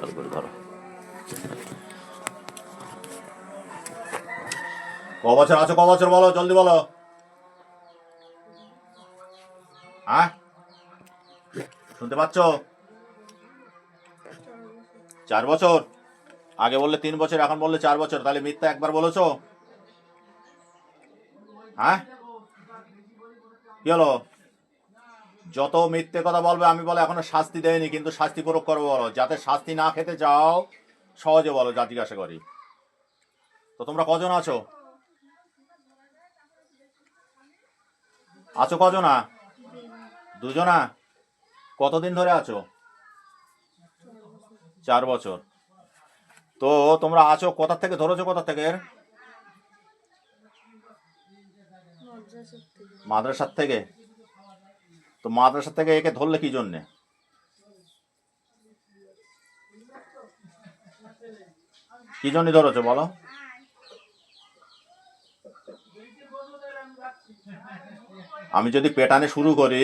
করে ধরো। ক বছর আছো ক বছর বলো, জলদি বলো। হ্যাঁ? শুনতে পাচ্ছ? চার বছর? আগে বললে তিন বছর, এখন বললে চার বছর। তাহলে মিথ্যা একবার বলেছ? হ্যাঁ? কি হলো? যত মিথ্যে কথা বলবে আমি বলে এখনও শাস্তি দেয়নি কিন্তু শাস্তি প্রয়োগ করব বলো। যাতে শাস্তি না খেতে যাও সহজে বলো যা জিজ্ঞাসা করি। তো তোমরা কজন আছো? আছো কজনা? দুজনা? কতদিন ধরে আছো? চার বছর। তো তোমরা আছো কোথা থেকে ধরেছো কোথা থেকে। মাদ্রাসার থেকে? তো মাদ্রাসা থেকে একে ধরলে কি জন্যে? কি জন্য ধরেছো বলো? আমি যদি পেটানে শুরু করি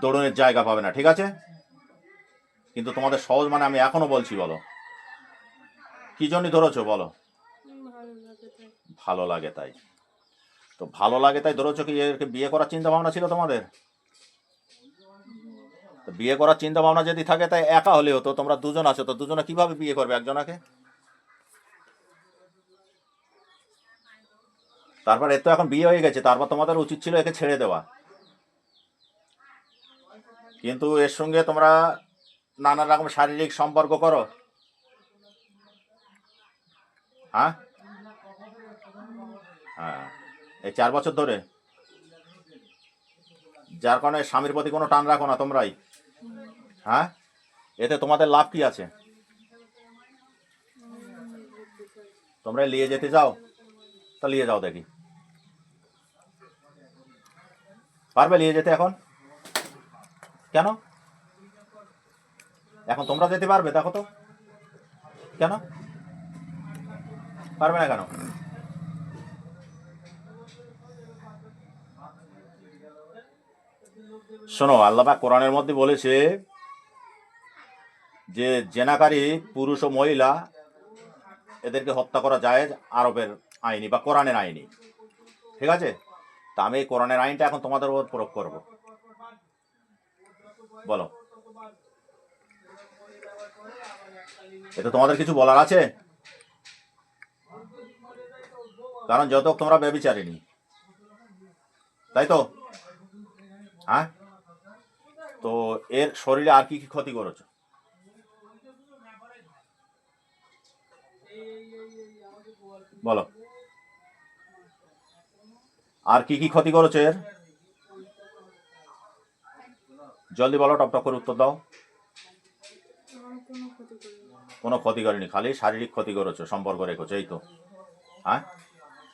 দৌড়নের জায়গা পাবে না ঠিক আছে? কিন্তু তোমাদের সহজ মানে আমি এখনও বলছি বলো। কি জন্য ধরেছো বলো? ভালো লাগে তাই। তো ভালো লাগে তাই ধরেছো কি বিয়ে করার চিন্তা ভাবনা ছিল তোমাদের? তো বিয়ে করার চিন্তা ভাবনা যদি থাকে তাই একা হলে হতো, তোমরা দুজন আছো, তো দুজনে কীভাবে বিয়ে করবে একজনাকে? তারপর এর তো এখন বিয়ে হয়ে গেছে, তারপর তোমাদের উচিত ছিল একে ছেড়ে দেওয়া। কিন্তু এর সঙ্গে তোমরা নানা রকম শারীরিক সম্পর্ক করো। হ্যাঁ? হ্যাঁ। এই চার বছর ধরে। যার কারণে স্বামীর প্রতি কোনো টান রাখো না তোমরাই। হ্যাঁ? এতে তোমাদের লাভ কি আছে? তোমরা নিয়ে যেতে চাও? তা নিয়ে যাও দেখি। পারবে নিয়ে যেতে এখন? কেন? এখন তোমরা যেতে পারবে, দেখো তো। কেন? পারবে না কেন? শোনো, আল্লাহ পাক কোরআনের মধ্যে বলেছে যে, জেনাকারী পুরুষ ও মহিলা এদেরকে হত্যা করা যায় আরবের আইনি বা কোরআনের আইনি। ঠিক আছে? তা আমি এই কোরআনের আইনটা এখন তোমাদের উপর প্রয়োগ করব। বলো। এতে তোমাদের কিছু বলার আছে? কারণ যত তোমরা ব্যবিচারিনি তাই তো? হ্যাঁ? তো এর শরীরে আর কি কি ক্ষতি করেছ? বলো। আর কি কি ক্ষতি করেছ এর? জলদি বলো টপ টপ করে উত্তর দাও। কোনো ক্ষতি করেনি, খালি শারীরিক ক্ষতি করেছ, সম্পর্ক রেখেছো, এই তো। হ্যাঁ?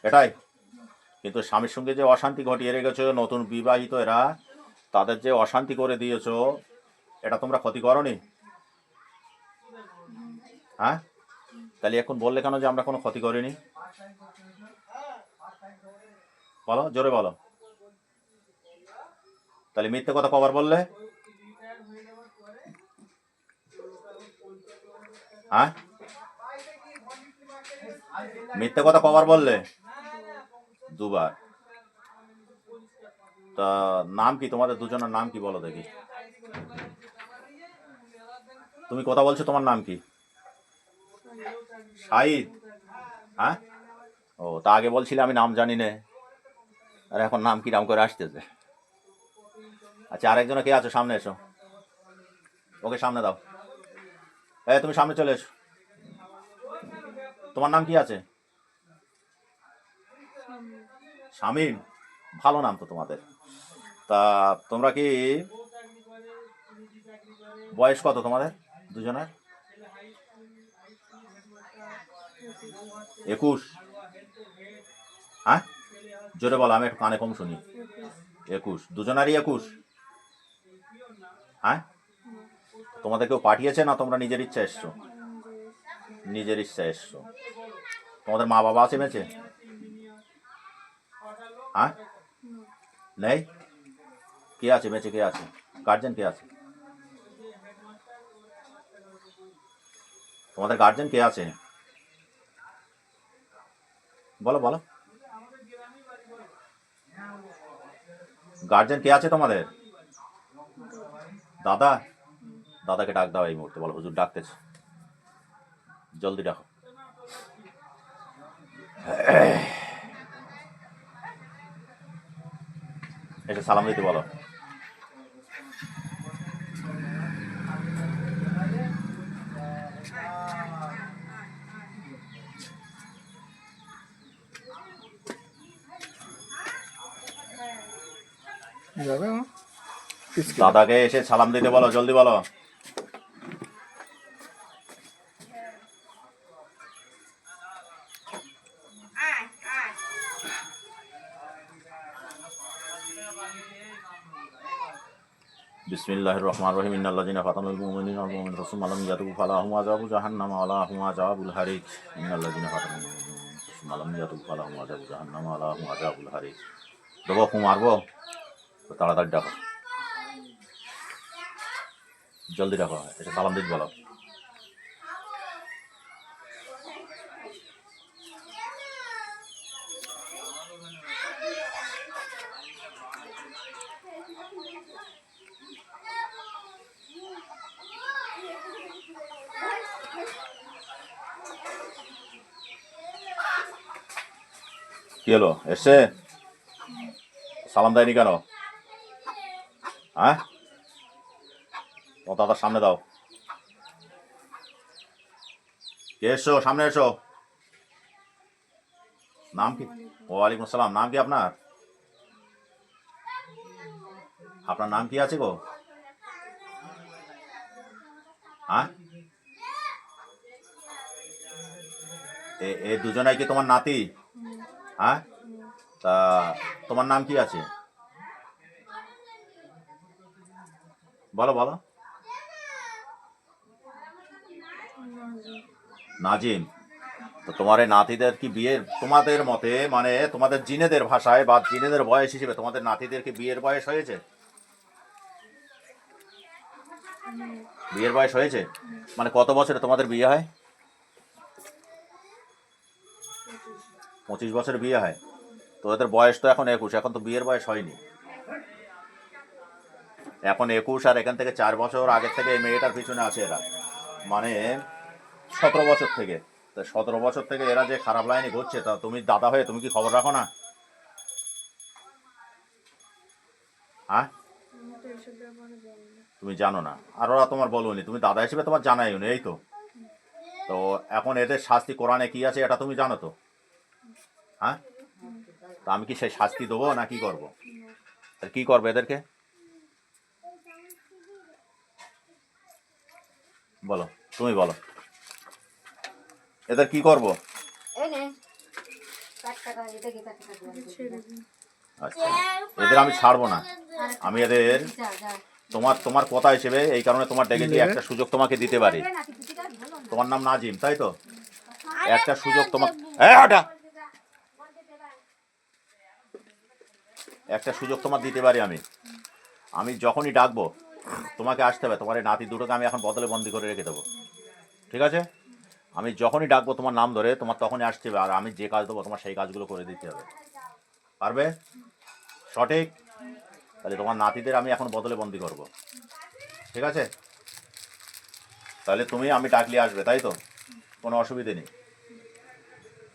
এটাই। কিন্তু স্বামীর সঙ্গে যে অশান্তি ঘটিয়ে রেখেছো, নতুন বিবাহিত এরা তাদের যে অশান্তি করে দিয়েছ, এটা তোমরা ক্ষতি করনি? হ্যাঁ? তাহলে এখন বললে কেন যে আমরা কোনো ক্ষতি করিনি? বলো, জোরে বলো। তাহলে মিথ্যে কথা কবার বললে? হ্যাঁ? মিথ্যে কথা কবার বললে? দুবার। তা নাম কি? তোমাদের দুজনের নাম কি বলো দেখি। তুমি কথা বলছো তোমার নাম কি? শাহিদ। হ্যাঁ? ও তা আগে বলছিলে আমি নাম জানি না। আর এখন নাম কি নাম করে আসতেছে। আচ্ছা আরেকজনে কে আছো? সামনে এসো। ওকে সামনে দাও। এ তুমি সামনে চলে এসো। তোমার নাম কি আছে? শামীম? ভালো নাম তো তোমাদের। তা তোমরা কি বয়স কত তোমাদের দুজনের? একুশ। হ্যাঁ? জোরে বলো, আমি একটু কানে কম শুনি। একুশ। দুজনারই একুশ? হ্যাঁ? তোমাদের কেউ পাঠিয়েছে না তোমরা নিজের ইচ্ছা এসছো? নিজের ইচ্ছা এসছো। তোমাদের মা বাবা আছে হ্যাঁ? নেই। কে আছে বেঁচে, কে আছে? গার্জেন কে আছে? তোমাদের গার্জেন কে আছে? বলো বলো। গার্জেন কে আছে তোমাদের? দাদা? দাদাকে ডাক দাও এই মুহূর্তে, বলো, হুজুর ডাকতেছে। জলদি ডাকো। এসে সালাম দিতে বলো? দাদাকে এসে সালাম দিতে বলো জলদি বলো। বিসমিল্লাহির রহমানির রহিম ইন্নাল্লাযিনা ফাতানুল মুমিনিনা ওয়াল মুমিনাত সুম্মা লাম ইয়াতুবু ফালাহুম আযাবু জাহান্নাম ওয়া লাহুম আযাবুল হারিক ইন্নাল্লাযিনা ফাতানুল মুমিনিনা সুম্মা লাম ইয়াতুবু ফালাহুম আযাবু জাহান্নাম ওয়া লাহুম আযাবুল হারিক দেবো ফু মারবো? তো তাড়াতাড়ি ডাকো। জলদি ডাকো, এটা সালাম দিতে বলো। কি হলো এসছে সালাম দেয়নি কেন? হ্যাঁ? সামনে দাও। কে এসছো সামনে এসো। নাম কি? ওয়ালাইকুম আসসালাম। নাম কি আপনার? আপনার নাম কি আছে গো? হ্যাঁ? এ দুজনাই কি তোমার নাতি? হ্যাঁ? তা তোমার নাম কি আছে? বলো বলো। নাজিম, তো তোমার এই নাতিদের কি বিয়ের, তোমাদের মতে মানে তোমাদের জিনেদের ভাষায় বা জিনেদের বয়স হিসেবে তোমাদের নাতিদের কি বিয়ের বয়স হয়েছে? বিয়ের বয়স হয়েছে? মানে কত বছরে তোমাদের বিয়ে হয়? পঁচিশ বছর বিয়ে হয়। তো ওদের বয়স তো এখন একুশ, এখন তো বিয়ের বয়স হয়নি। এখন একুশ আর এখান থেকে চার বছর আগের থেকে এই মেয়েটার পিছনে আছে এরা। মানে সতেরো বছর থেকে। তো সতেরো বছর থেকে এরা যে খারাপ লাইনে ঘুরছে, তা তুমি দাদা হয়ে তুমি কি খবর রাখো না? হ্যাঁ? তুমি জানো না। আর ওরা তোমার বলুনি, তুমি দাদা হিসেবে তোমার জানাই নি এই তো। তো এখন এদের শাস্তি কোরআনে কি আছে, এটা তুমি জানো তো? হ্যাঁ? তা আমি কি সেই শাস্তি দেবো না কি করব? আর কি করবে এদেরকে? বলো তুমি বলো। এদের কি করব। আচ্ছা এদের আমি ছাড়বো না। আমি এদের। তোমার তোমার কথা হিসেবে এই কারণে তোমার ডেকেছি একটা সুযোগ তোমাকে দিতে পারি। তোমার নাম নাজিম তাই তো? একটা সুযোগ তোমার এই একটা সুযোগ তোমার দিতে পারি আমি। আমি যখনই ডাকবো, তোমাকে আসতে হবে, তোমার এই নাতি দুটোকে আমি এখন বদলে বন্দি করে রেখে দেবো। ঠিক আছে? আমি যখনই ডাকবো তোমার নাম ধরে, তোমার তখনই আসতে হবে, আর আমি যে কাজ দেবো, তোমার সেই কাজগুলো করে দিতে হবে। পারবে? সঠিক? তাহলে তোমার নাতিদের আমি এখন বদলে বন্দি করব। ঠিক আছে? তাহলে তুমি আমি ডাকলে আসবে, তাই তো? কোনো অসুবিধে নেই।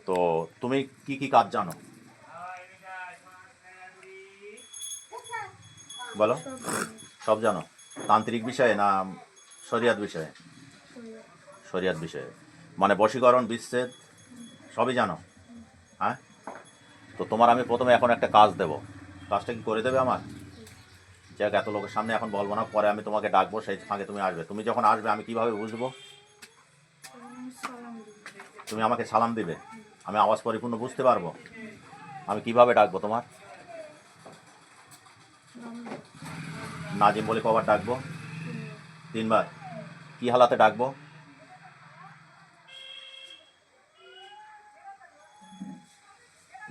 তো তুমি কি কি কাজ জানো? বলো। সব জানো। তান্ত্রিক বিষয়ে না শরিয়াত বিষয়ে? শরিয়াত বিষয়ে। মানে বশীকরণ, বিচ্ছেদ, সবই জানো। হ্যাঁ? তো তোমার আমি প্রথমে এখন একটা কাজ দেব। কাজটা কি করে দেবে আমার? যাক, এত লোকের সামনে এখন বলব না, পরে আমি তোমাকে ডাকবো, সেই ফাঁকে তুমি আসবে। তুমি যখন আসবে, আমি কীভাবে বুঝব? তুমি আমাকে সালাম দিবে। আমি আওয়াজ পরিপূর্ণ বুঝতে পারব? আমি কীভাবে ডাকবো তোমার? নাজিম বলে কবার ডাকবো? তিনবার। কি হালাতে ডাকবো?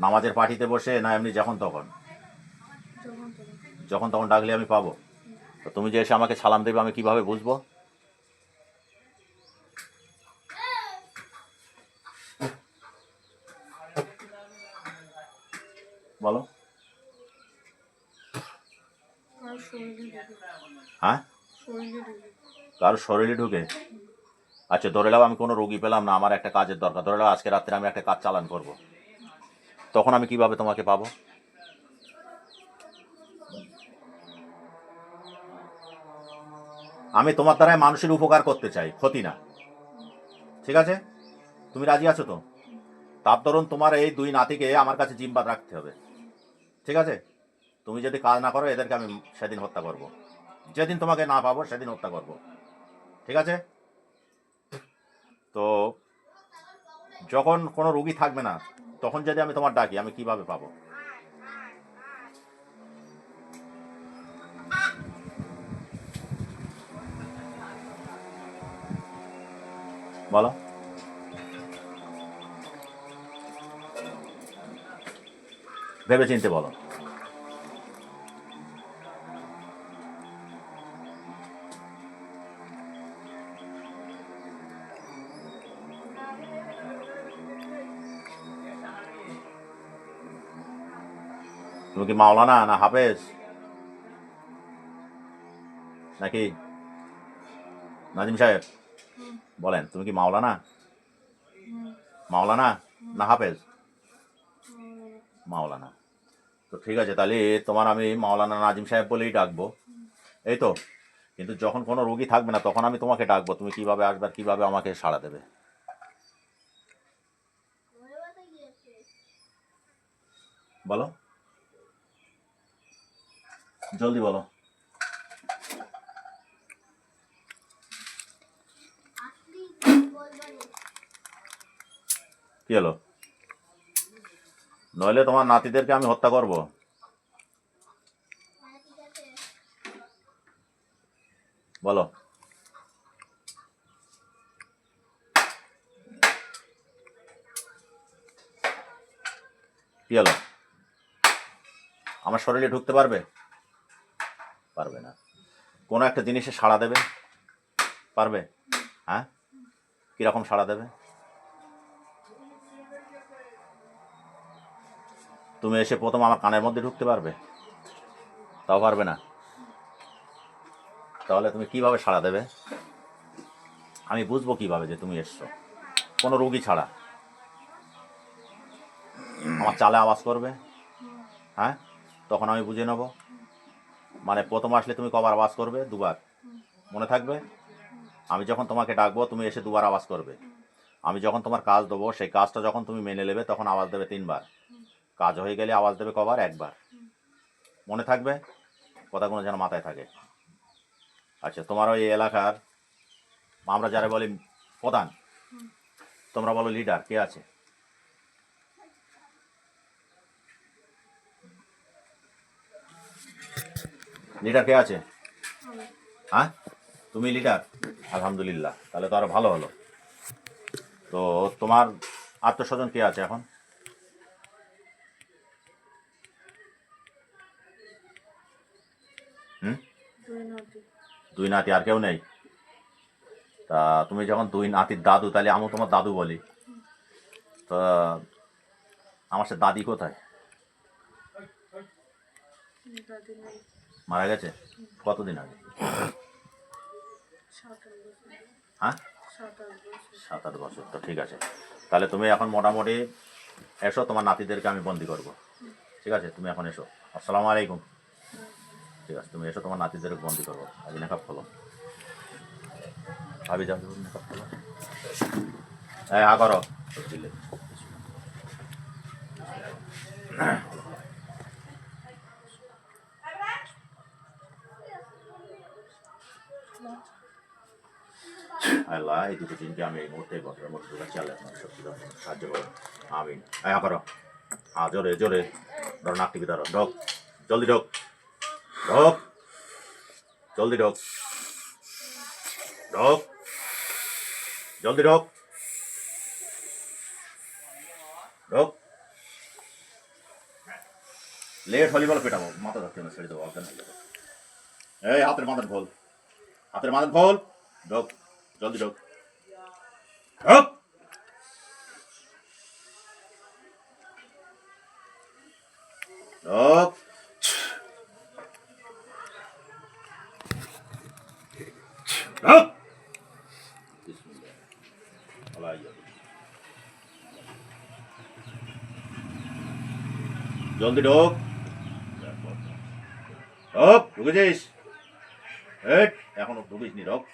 নামাজের পার্টিতে বসে না এমনি যখন তখন? যখন তখন। ডাকলে আমি পাবো। তো তুমি যে এসে আমাকে সালাম দেবে, আমি কীভাবে বুঝব হ্যাঁ শরীরে ঢুকে কারও শরীরে ঢুকে। আচ্ছা ধরে আমি কোনো রোগী পেলাম না, আমার একটা কাজের দরকার। ধরে আজকে রাত্রে আমি একটা কাজ চালান করব। তখন আমি কীভাবে তোমাকে পাবো? আমি তোমার দ্বারাই মানুষের উপকার করতে চাই, ক্ষতি না। ঠিক আছে? তুমি রাজি আছো তো? তার দরুন তোমার এই দুই নাতিকে আমার কাছে জিম্বাদ রাখতে হবে। ঠিক আছে? তুমি যদি কাজ না করো, এদেরকে আমি সেদিন হত্যা করব। যেদিন তোমাকে না পাবো, সেদিন হত্যা করব। ঠিক আছে? তো যখন কোনো রুগী থাকবে না, তখন যদি আমি তোমার ডাকি, আমি কীভাবে পাবো? বলো। ভেবে চিনতে বলো। তুমি কি মাওলানা না হাফেজ? নাকি? নাজিম সাহেব, বলেন, তুমি কি মাওলানা? মাওলানা না হাফেজ? মাওলানা। তো ঠিক আছে, তাহলে তোমার আমি মাওলানা নাজিম সাহেব বলেই ডাকবো। এই তো, কিন্তু যখন কোনো রোগী থাকবে না, তখন আমি তোমাকে ডাকবো, তুমি কীভাবে আসবে আর কীভাবে আমাকে সাড়া দেবে? বলো। জলদি বলো। কি হলো? নইলে তোমার নাতিদেরকে আমি হত্যা করব। বলো। কি হলো? আমার শরীরে ঢুকতে পারবে? পারবে না। কোনো একটা জিনিসে সাড়া দেবে? পারবে? হ্যাঁ? কীরকম সাড়া দেবে? তুমি এসে প্রথম আমার কানের মধ্যে ঢুকতে পারবে? তাও পারবে না। তাহলে তুমি কীভাবে সাড়া দেবে? আমি বুঝব কীভাবে যে তুমি এসছো। কোনো রুগী ছাড়া। আমার চালে আওয়াজ করবে? হ্যাঁ? তখন আমি বুঝে নেব। মানে প্রথম আসলে তুমি কবার আওয়াজ করবে? দুবার। মনে থাকবে? আমি যখন তোমাকে ডাকবো, তুমি এসে দুবার আওয়াজ করবে। আমি যখন তোমার কাজ দেবো, সেই কাজটা যখন তুমি মেনে নেবে, তখন আওয়াজ দেবে তিনবার। কাজ হয়ে গেলে আওয়াজ দেবে কবার? একবার। মনে থাকবে? কথাগুলো যেন মাথায় থাকে। আচ্ছা তোমার ওই এলাকার, আমরা যারা বলি প্রধান, তোমরা বলো লিডার কে আছে? লিডার কে আছে? হ্যাঁ? তুমি লিডার? আলহামদুলিল্লাহ। তাহলে তো আরও ভালো হলো। তো তোমার আত্মস্বজন কে আছে এখন? হুম? দুই নাতি। দুই নাতি আর কেউ নেই? তা তুমি যখন দুই নাতির দাদু তাহলে আমি তোমার দাদু বলি। তা আমার সে দাদি কোথায়? দাদি নেই। মারা গেছে? কতদিন আগে? হ্যাঁ? সাত আট বছর। তো ঠিক আছে। তাহলে তুমি এখন মোটামুটি এসো, তোমার নাতিদেরকে আমি বন্দি করব। ঠিক আছে? তুমি এখন এসো। আসসালামু আলাইকুম। ঠিক আছে, তুমি এসো, তোমার নাতিদেরকে বন্দি করব। আগে নেকাপ খোলো। ভাবি, যাও নেকাপ খোলো। হ্যাঁ হা, করো। আল্লাহ, এই দুটো দিনকে আমি এই মুহূর্তে ঘটনার মধ্যে ঢোকা চালে আপনার সত্যি সাহায্য করো আমিন। হ্যাঁ করো হ্যাঁ জোরে জোরে। ধরো নাক টিপি ধরো ঢোক। জলদি ঢোক। ঢোক। জলদি ঢোক। ঢোক। জলদি ঢোক। ঢোক। লেট হলি বলো পেটাবো। মাথা ধরতে না ছেড়ে দেবো। এই, হাতের মাথার খোল। হাতের মাথার খোল। ঢোক। Wel die dood. Ja. Hup! Hup! Zonder. Hop, doe eens. Hup, ja, gewoon op.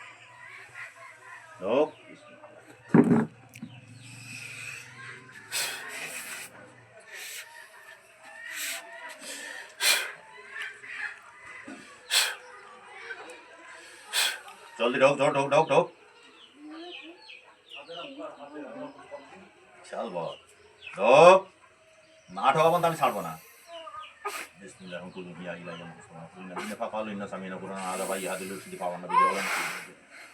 ঢোক জলদি ঢোক ঢোক ঢোক ঢোক ঢোক বল ঢোক না ঢোকাবো তো আমি ছাড়বো না বিসমিল্লাহ কুলু হিয়া ইলা ইয়াম কুসুমা কুলনা ইন্না ফাকালু ইন্না সামিনা কুরআন আদা বাই হাদিলু সিদি পাওয়ান নবী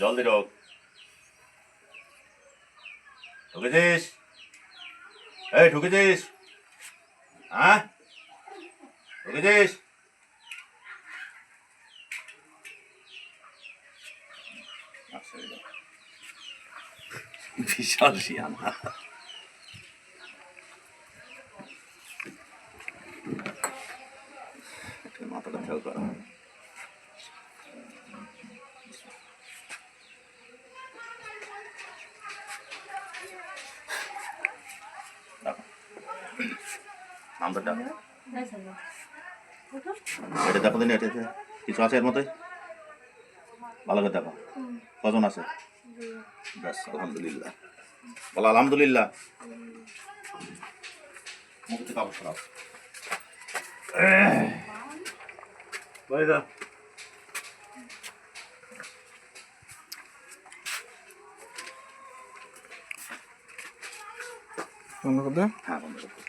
জলদি ঢোক ঢুকেছিস এই ঢুকেছিস হ্যাঁ ঢুকেছিস বিশাল শিয়ানা মাথাটা খেয়াল করা এটা দেখো দিন এটা এটা। কিছু আছে এর মধ্যে ভালো করে দেখো। কজন আছে? ব্যাস আলহামদুলিল্লাহ। বলো আলহামদুলিল্লাহ। বাইদা বন্ধ করে হ্যাঁ বন্ধ করো।